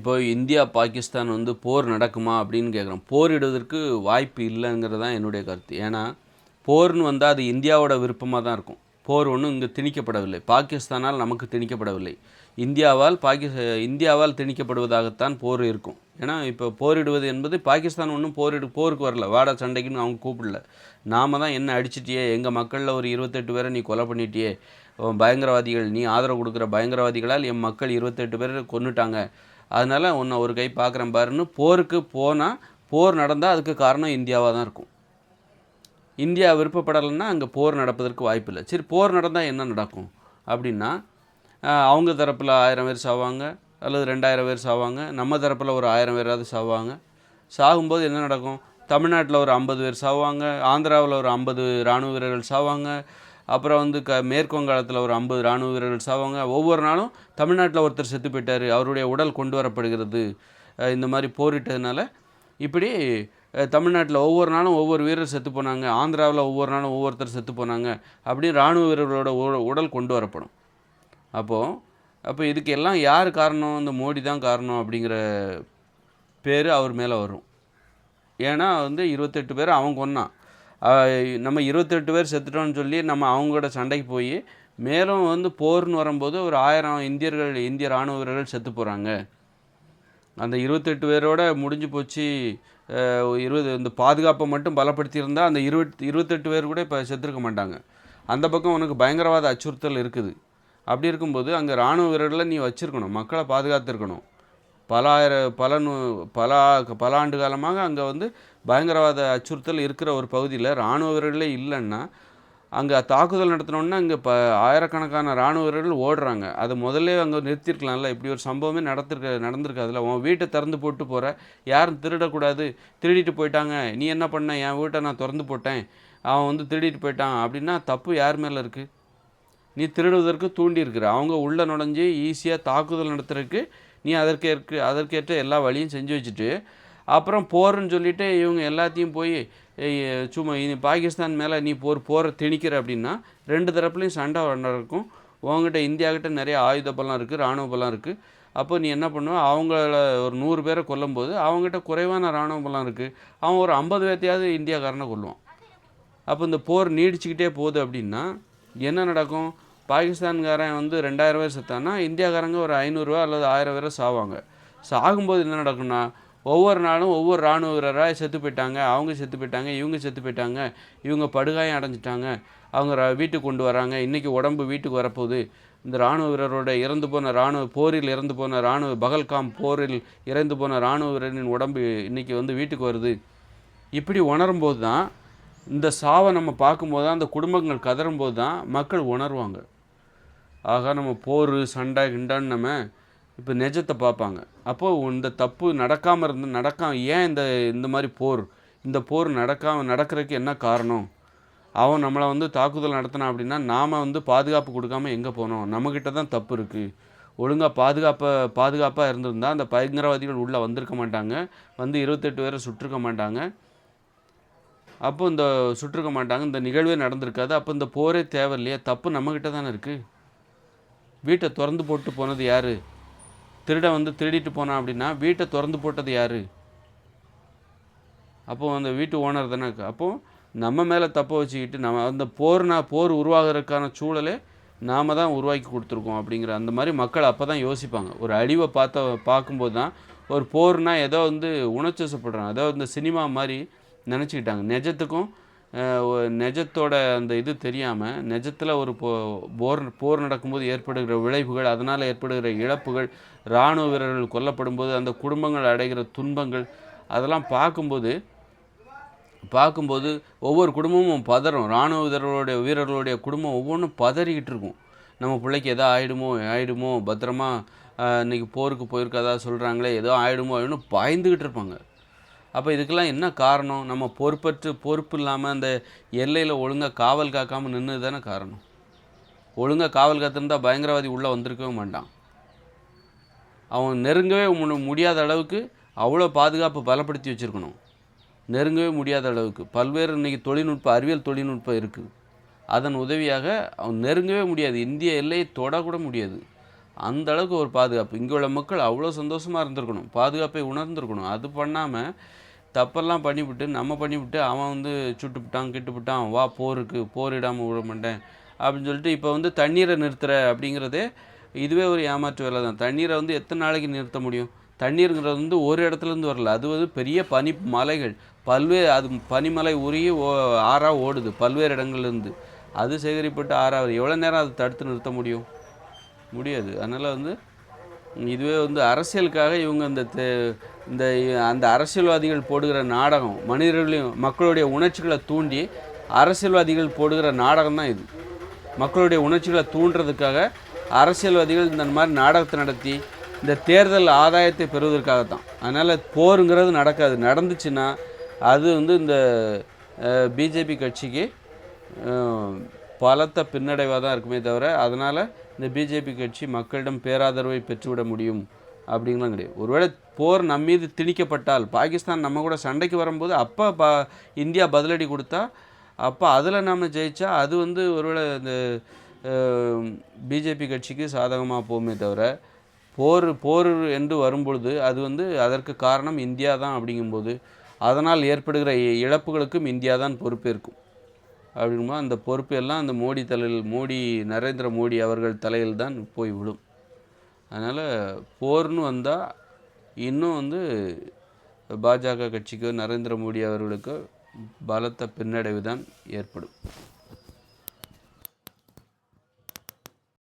இப்போ இந்தியா பாகிஸ்தான் வந்து போர் நடக்குமா அப்படின்னு கேட்குறோம் போரிடுவதற்கு வாய்ப்பு இல்லைங்கிறது தான் என்னுடைய கருத்து. ஏன்னா போர்னு வந்தால் அது இந்தியாவோட விருப்பமாக தான் இருக்கும். போர் ஒன்றும் இங்கே திணிக்கப்படவில்லை. பாகிஸ்தானால் நமக்கு திணிக்கப்படவில்லை. இந்தியாவால் பாகிஸ் இந்தியாவால் திணிக்கப்படுவதாகத்தான் போர் இருக்கும். ஏன்னா இப்போ போரிடுவது என்பது பாகிஸ்தான் ஒன்றும் போரிடு போருக்கு வரல. வாடா சண்டைக்குன்னு அவங்க கூப்பிடல. நாம தான் என்ன அடிச்சிட்டியே? எங்கள் மக்களில் ஒரு இருபத்தெட்டு பேரை நீ கொலை பண்ணிட்டியே? பயங்கரவாதிகள் நீ ஆதரவு கொடுக்குற பயங்கரவாதிகளால் என் மக்கள் இருபத்தெட்டு பேர் கொண்டுட்டாங்க அதனால் உன்னை ஒரு கை பார்க்குறேன் பாருன்னு போருக்கு போனால் போர் நடந்தால் அதுக்கு காரணம் இந்தியாவாக தான் இருக்கும். இந்தியா விருப்பப்படலைன்னா அங்கே போர் நடப்பதற்கு வாய்ப்பில்லை. சரி போர் நடந்தால் என்ன நடக்கும்? அப்படின்னா அவங்க தரப்பில் ஆயிரம் பேர் சாவாங்க அல்லது ரெண்டாயிரம் பேர் சாவாங்க நம்ம தரப்பில் ஒரு ஆயிரம் பேராவது சாவாங்க. சாகும்போது என்ன நடக்கும்? தமிழ்நாட்டில் ஒரு ஐம்பது பேர் சாவாங்க ஆந்திராவில் ஒரு ஐம்பது இராணுவ வீரர்கள் சாவாங்க அப்புறம் வந்து க மேற்கு வங்காளத்தில் ஒரு ஐம்பது இராணுவ வீரர்கள் சாவாங்க. ஒவ்வொரு நாளும் தமிழ்நாட்டில் ஒருத்தர் செத்து போயிட்டார். அவருடைய உடல் கொண்டு வரப்படுகிறது. இந்த மாதிரி போரிட்டதுனால இப்படி தமிழ்நாட்டில் ஒவ்வொரு நாளும் ஒவ்வொரு வீரர் செத்து போனாங்க. ஆந்திராவில் ஒவ்வொரு நாளும் ஒவ்வொருத்தர் செத்து போனாங்க. அப்படின்னு இராணுவ வீரர்களோட உ- உடல் கொண்டு வரப்படும். அப்போது அப்போ இதுக்கு எல்லாம் யார் காரணம்? இந்த மோடி தான் காரணம் அப்படிங்கிற பேர் அவர் மேலே வரும். ஏன்னா வந்து இருபத்தெட்டு பேர் அவன் கொன்னான். நம்ம இருபத்தெட்டு பேர் செத்துட்டோம்னு சொல்லி நம்ம அவங்களோட சண்டைக்கு போய் மேலும் வந்து போர்னு வரும்போது ஒரு ஆயிரம் இந்தியர்கள் இந்திய ராணுவ வீரர்கள் செத்து போகிறாங்க அந்த இருபத்தெட்டு பேரோட முடிஞ்சு போச்சு. இருபது இந்த பாதுகாப்பை மட்டும் பலப்படுத்தியிருந்தால் அந்த இருபத் இருபத்தெட்டு பேர் கூட இப்போ செத்துருக்க மாட்டாங்க. அந்த பக்கம் உனக்கு பயங்கரவாத அச்சுறுத்தல் இருக்குது. அப்படி இருக்கும்போது அங்கே இராணுவ வீரர்களை நீ வச்சுருக்கணும் மக்களை பாதுகாத்திருக்கணும். பல ஆயிர பல நூ பல பல ஆண்டு காலமாக அங்கே வந்து பயங்கரவாத அச்சுறுத்தல் இருக்கிற ஒரு பகுதியில் இராணுவ வீரர்களே இல்லைன்னா அங்கே தாக்குதல் நடத்தினோன்னா அங்கே இப்போ ஆயிரக்கணக்கான இராணுவ வீரர்கள் ஓடுறாங்க. அதை முதல்ல அங்கே நிறுத்திருக்கலாம்ல. இப்படி ஒரு சம்பவமே நடந்திருக்க நடந்திருக்காதுல்ல. உன் வீட்டை திறந்து போட்டு போகிற யாரும் திருடக்கூடாது. திருடிட்டு போயிட்டாங்க. நீ என்ன பண்ண? என் வீட்டை நான் திறந்து போட்டேன். அவன் வந்து திருடிட்டு போயிட்டான். அப்படின்னா தப்பு யார் மேலே இருக்குது நீ திருடுவதற்கு தூண்டி இருக்கிற. அவங்க உள்ளே நுழைஞ்சு ஈஸியாக தாக்குதல் நடத்துறதுக்கு நீ அதற்கேற்க அதற்கேற்ற எல்லா வழியும் செஞ்சு வச்சுட்டு அப்புறம் போர்னு சொல்லிட்டு இவங்க எல்லாத்தையும் போய் சும்மா இனி பாகிஸ்தான் மேலே நீ போர் போரை திணிக்கிற அப்படின்னா ரெண்டு தரப்புலையும் சண்டை நடக்கும். உங்ககிட்ட இந்தியாக்கிட்ட நிறைய ஆயுத பலம் இருக்குது இராணுவ பலம் இருக்குது அப்போ நீ என்ன பண்ணுவ? அவங்கள ஒரு நூறு பேரை கொல்லும்போது அவங்ககிட்ட குறைவான இராணுவ பலம் இருக்குது அவன் ஒரு ஐம்பது பேர்த்தையாவது இந்தியாக்காரனை கொல்லுவான். அப்போ இந்த போர் நீடிச்சுக்கிட்டே போகுது அப்படின்னா என்ன நடக்கும்? பாகிஸ்தான்காரன் வந்து ரெண்டாயிரம் பேர் செத்தான்னா இந்தியாக்காரங்க ஒரு ஐநூறுரூவா அல்லது ஆயிரம் பேரை சாவாங்க. சாகும்போது என்ன நடக்கும்னா ஒவ்வொரு நாளும் ஒவ்வொரு இராணுவ வீரராக செத்து போயிட்டாங்க அவங்க செத்து போயிட்டாங்க இவங்க செத்து போயிட்டாங்க இவங்க படுகாயம் அடைஞ்சிட்டாங்க அவங்க வீட்டுக்கு கொண்டு வராங்க. இன்றைக்கி உடம்பு வீட்டுக்கு வரப்போகுது. இந்த இராணுவ வீரரோட இறந்து போன இராணுவ போரில் இறந்து போன இராணுவ பகல்காம் போரில் இறந்து போன இராணுவ வீரரின் உடம்பு இன்றைக்கி வந்து வீட்டுக்கு வருது. இப்படி உணரும்போது தான் இந்த சாவை நம்ம பார்க்கும்போது தான் அந்த குடும்பங்கள் கதறும்போது தான் மக்கள் உணர்வாங்க. ஆகா நம்ம போர் சண்டை கிண்டான்னு நம்ம இப்போ நிஜத்தை பார்ப்பாங்க. அப்போது இந்த தப்பு நடக்காமல் இருந்து நடக்காம ஏன் இந்த இந்த மாதிரி போர்? இந்த போர் நடக்காமல் நடக்கிறதுக்கு என்ன காரணம்? அவன் நம்மளை வந்து தாக்குதல் நடத்தினான் அப்படின்னா நாம் வந்து பாதுகாப்பு கொடுக்காம எங்கே போனோம்? நம்மக்கிட்ட தான் தப்பு இருக்குது ஒழுங்காக பாதுகாப்பை பாதுகாப்பாக இருந்திருந்தா அந்த பயங்கரவாதிகள் உள்ளே வந்திருக்க மாட்டாங்க. வந்து இருபத்தெட்டு பேரை சுட்டிருக்க மாட்டாங்க. அப்போ இந்த சுட்டிருக்க மாட்டாங்க. இந்த நிகழ்வே நடந்திருக்காது. அப்போ இந்த போரே தேவை இல்லையா தப்பு நம்மக்கிட்ட தானே இருக்குது வீட்டை திறந்து போட்டு போனது யார்? திருடன் வந்து திருடிட்டு போனான் அப்படின்னா வீட்டை திறந்து போட்டது யார்? அப்போது அந்த வீட்டு ஓனர் தானே அப்போது நம்ம மேலே தப்பை வச்சுக்கிட்டு நம்ம அந்த போர்னா போர் உருவாகிறதுக்கான சூழலே நாம தான் உருவாக்கி கொடுத்துருக்கோம் அப்படிங்கிற அந்த மாதிரி மக்கள் அப்போ தான் யோசிப்பாங்க. ஒரு அழிவை பார்த்த பார்க்கும்போது தான் ஒரு போர்னால் ஏதோ வந்து உணர்ச்சசப்படுறாங்க ஏதோ இந்த சினிமா மாதிரி நினச்சிக்கிட்டாங்க. நிஜத்துக்கும் நெஜத்தோட அந்த இது தெரியாமல் நெஜத்தில் ஒரு போ போர் போர் நடக்கும்போது ஏற்படுகிற விளைவுகள் அதனால் ஏற்படுகிற இழப்புகள் இராணுவ வீரர்கள் கொல்லப்படும் போது அந்த குடும்பங்கள் அடைகிற துன்பங்கள் அதெல்லாம் பார்க்கும்போது பார்க்கும்போது ஒவ்வொரு குடும்பமும் பதறும். இராணுவ வீரர்களுடைய வீரர்களுடைய குடும்பம் ஒவ்வொன்றும் பதறிக்கிட்டு இருக்கும். நம்ம பிள்ளைக்கு எதோ ஆயிடுமோ ஆயிடுமோ பத்திரமா இன்றைக்கி இன்னைக்கு போருக்கு போயிருக்கதா சொல்கிறாங்களே ஏதோ ஆயிடுமோ ஆயிடும்னு பயந்துக்கிட்டு இருப்பாங்க. அப்போ இதுக்கெல்லாம் என்ன காரணம்? நம்ம பொறுப்பற்று பொறுப்பு இல்லாமல் அந்த எல்லையில் ஒழுங்காக காவல் காக்காமல் நின்று தானே காரணம். ஒழுங்காக காவல் காத்திருந்தா பயங்கரவாதி உள்ளே வந்திருக்கவே மாட்டான். அவன் நெருங்கவே மு- முடியாத அளவுக்கு அவ்வளோ பாதுகாப்பு பலப்படுத்தி வச்சுருக்கணும். நெருங்கவே முடியாத அளவுக்கு. பல்வேறு இன்றைக்கி தொழில்நுட்ப அறிவியல் தொழில்நுட்பம் இருக்குது அதன் உதவியாக அவன் நெருங்கவே முடியாது. இந்திய எல்லையை தொடக்கூட முடியாது. அந்த அளவுக்கு ஒரு பாதுகாப்பு. இங்கே உள்ள மக்கள் அவ்வளோ சந்தோஷமாக இருந்திருக்கணும். பாதுகாப்பை உணர்ந்திருக்கணும். அது பண்ணாமல் தப்பெல்லாம் பண்ணிவிட்டு நம்ம பண்ணிவிட்டு அவன் வந்து சுட்டுப்பிட்டான் கிட்டுப்பிட்டான் வா போருக்கு போரிடாமல் விட மாட்டேன் அப்படின்னு சொல்லிட்டு இப்போ வந்து தண்ணீரை நிறுத்துற அப்படிங்கிறதே இதுவே ஒரு ஏமாற்று வேலை தான். தண்ணீரை வந்து எத்தனை நாளைக்கு நிறுத்த முடியும்? தண்ணீருங்கிறது வந்து ஒரு இடத்துலேருந்து வரல. அது வந்து பெரிய பனி மலைகள். பல்வேறு அது பனிமலை உருகி ஓ ஆறாக ஓடுது. பல்வேறு இடங்கள்லேருந்து அது சேகரிப்பட்டு ஆறாவது. எவ்வளோ நேரம் அதை தடுத்து நிறுத்த முடியும்? முடியாது. அதனால் வந்து இதுவே வந்து அரசியலுக்காக இவங்க இந்த தே- இந்த அந்த அரசியல்வாதிகள் போடுகிற நாடகம் மனிதர்களையும் மக்களுடைய உணர்ச்சிகளை தூண்டி அரசியல்வாதிகள் போடுகிற நாடகம் தான் இது. மக்களுடைய உணர்ச்சிகளை தூண்டுறதுக்காக அரசியல்வாதிகள் இந்த மாதிரி நாடகத்தை நடத்தி இந்த தேர்தல் ஆதாயத்தை பெறுவதற்காக தான். அதனால் போருங்கிறது நடக்காது. நடந்துச்சுன்னா அது வந்து இந்த பிஜேபி கட்சிக்கு பலத்த பின்னடைவாக தான் இருக்குமே தவிர அதனால் இந்த பிஜேபி கட்சி மக்களிடம் பேராதரவை பெற்றுவிட முடியும் அப்படிங்கலாம் கிடையாது. ஒருவேளை போர் நம்ம மீது திணிக்கப்பட்டால் பாகிஸ்தான் நம்ம கூட சண்டைக்கு வரும்போது அப்போ ப இந்தியா பதிலடி கொடுத்தா அப்போ அதில் நம்ம ஜெயித்தா அது வந்து ஒருவேளை இந்த பிஜேபி கட்சிக்கு சாதகமாக போகுமே தவிர போர் போர் என்று வரும்பொழுது அது வந்து அதற்கு காரணம் இந்தியா தான் அப்படிங்கும்போது அதனால் ஏற்படுகிற இழப்புகளுக்கும் இந்தியா தான் பொறுப்பேற்கும். அப்படிங்கும்போது அந்த பொறுப்பு எல்லாம் அந்த மோடி தலையில் மோடி நரேந்திர மோடி அவர்கள் தலையில் தான் போய் விடும் அதனால் போர்னு வந்தால் இன்னும் வந்து பாஜக கட்சிக்கோ நரேந்திர மோடி அவர்களுக்கோ பலத்த பின்னடைவு தான் ஏற்படும்.